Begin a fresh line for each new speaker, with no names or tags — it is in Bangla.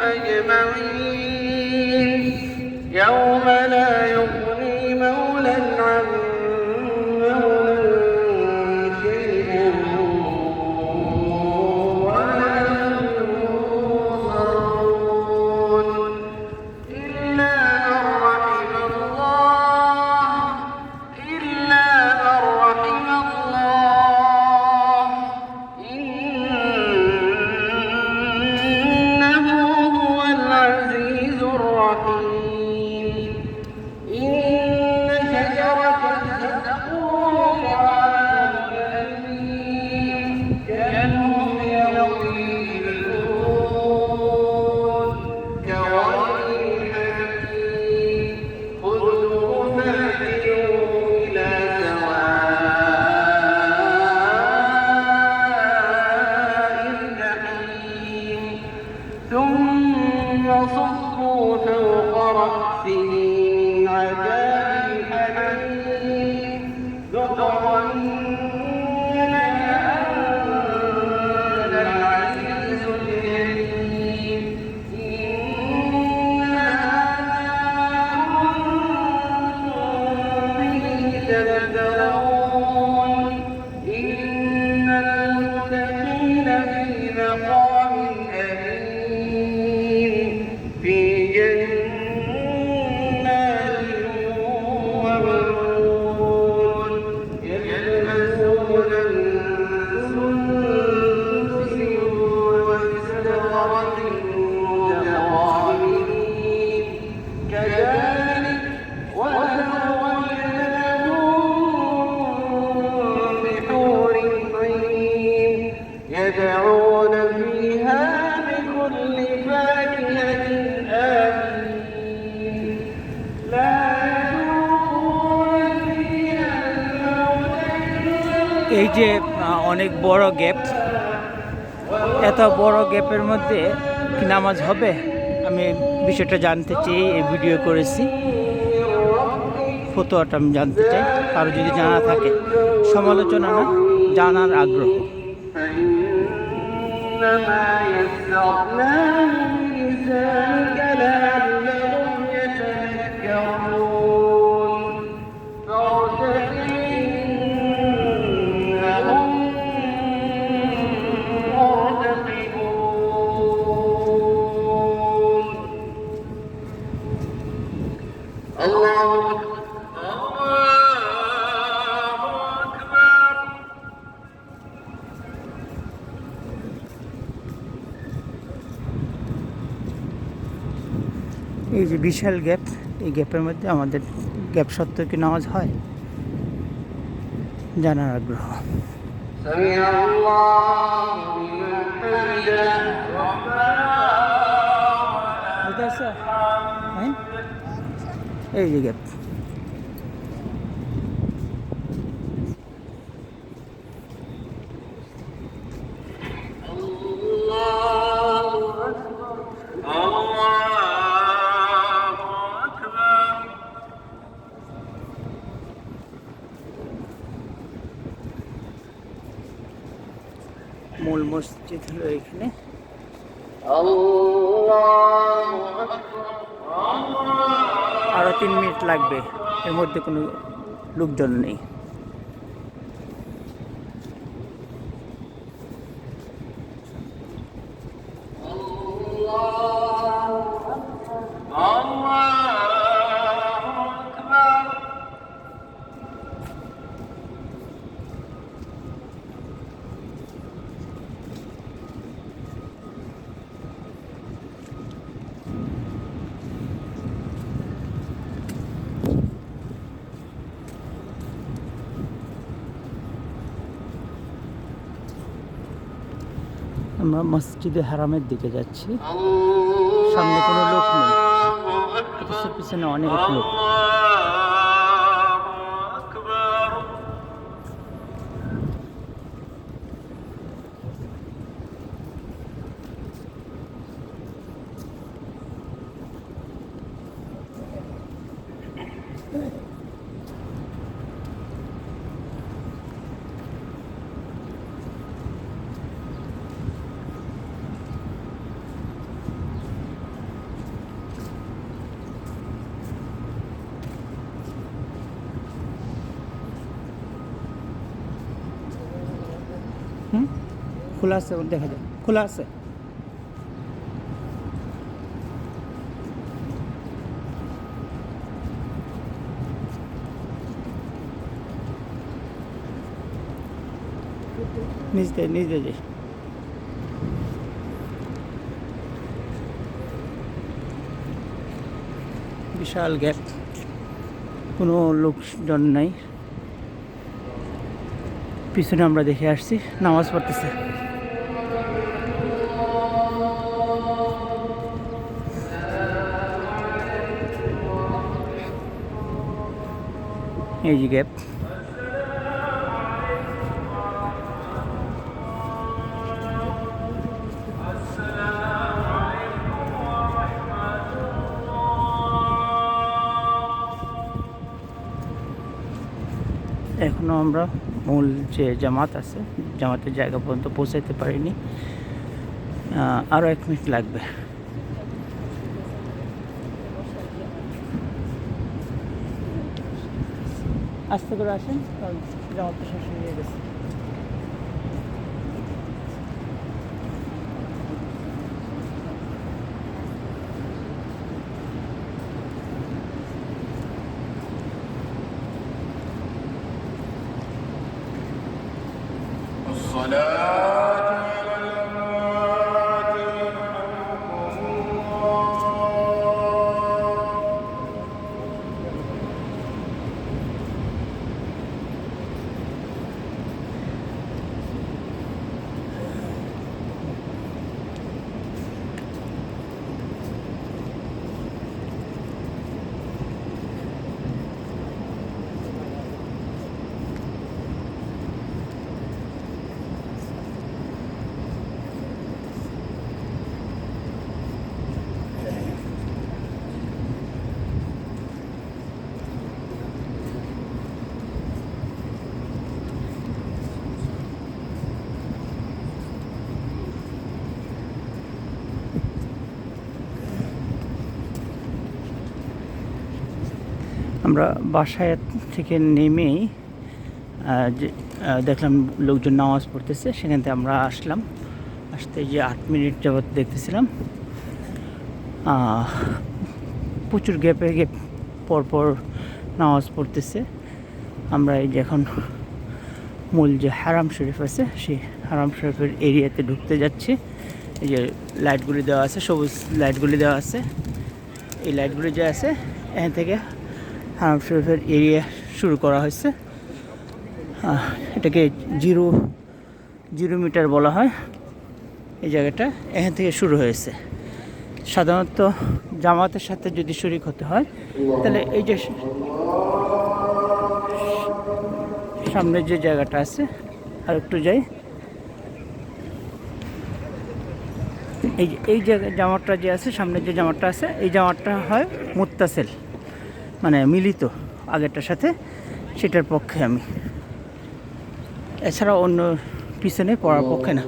أجمعين. يوم
যে আহ, অনেক বড় গ্যাপ এত বড় গ্যাপের মধ্যে কি নামাজ হবে আমি বিষয়টা জানতে চেয়ে এই ভিডিও করেছি ফতোয়াটা আমি জানতে চাই কারো যদি জানা থাকে সমালোচনা না জানার আগ্রহ
فإنما يسرناه بلسانك
এই যে বিশাল গ্যাপ এই গ্যাপের মধ্যে আমাদের গ্যাপ সত্ত্বেও কি নামাজ হয়? জানার আগ্রহ।
বুঝতে
আছে এই যে গ্যাপ মূল মসজিদ হলো এখানে।
আল্লাহু
আরও তিন মিনিট লাগবে। এর মধ্যে কোনো লোকজন নেই। আমরা মসজিদে হারামের দিকে যাচ্ছি। সামনে কোনো লোক নেই। পিছনে অনেক লোক। খোলা আছে দেখা যায়। খোলা আছে। নিচ দিয়ে যাই। বিশাল গ্যাপ। কোনো লোকজন নাই। পিছনে আমরা দেখে আসছি, নামাজ পড়তেছে। এই গ্যাপ এখনও আমরা মূল যে জামাত আছে, জামাতের জায়গা পর্যন্ত পৌঁছাইতে পারিনি। আরও এক মিনিট লাগবে। আস্তে করে আসেন কারণ আমরা বাসায় থেকে নেমেই দেখলাম লোকজন নামাজ পড়তেছে, সেখান থেকে আমরা আসলাম। আসতে যে আট মিনিট যাবত দেখতেছিলাম প্রচুর গ্যাপে গ্যাপ, পরপর নামাজ পড়তেছে। আমরা এই যে এখন মূল যে হারাম শরীফ আছে, সেই হারাম শরীফের এরিয়াতে ঢুকতে যাচ্ছি। এই যে লাইটগুলি দেওয়া আছে, সবুজ লাইটগুলি দেওয়া আছে। এই লাইটগুলি যে আছে, এখান থেকে শরীফের এরিয়া শুরু করা হয়েছে। এটাকে জিরো জিরো মিটার বলা হয়। এই জায়গাটা এখান থেকে শুরু হয়েছে। সাধারণত জামাতের সাথে যদি শরিক হতে হয়, তাহলে এই যে সামনের যে জায়গাটা আছে আর একটু যাই। এই যে, এই জায়গায় জামাটা যে আছে সামনের যে জামাটা আছে, এই জামাটা হয় মুত্তাসেল। মানে মিলিত আগেরটার সাথে সেটার পক্ষে আমি। এছাড়া অন্য পিছনে পড়ার পক্ষে না।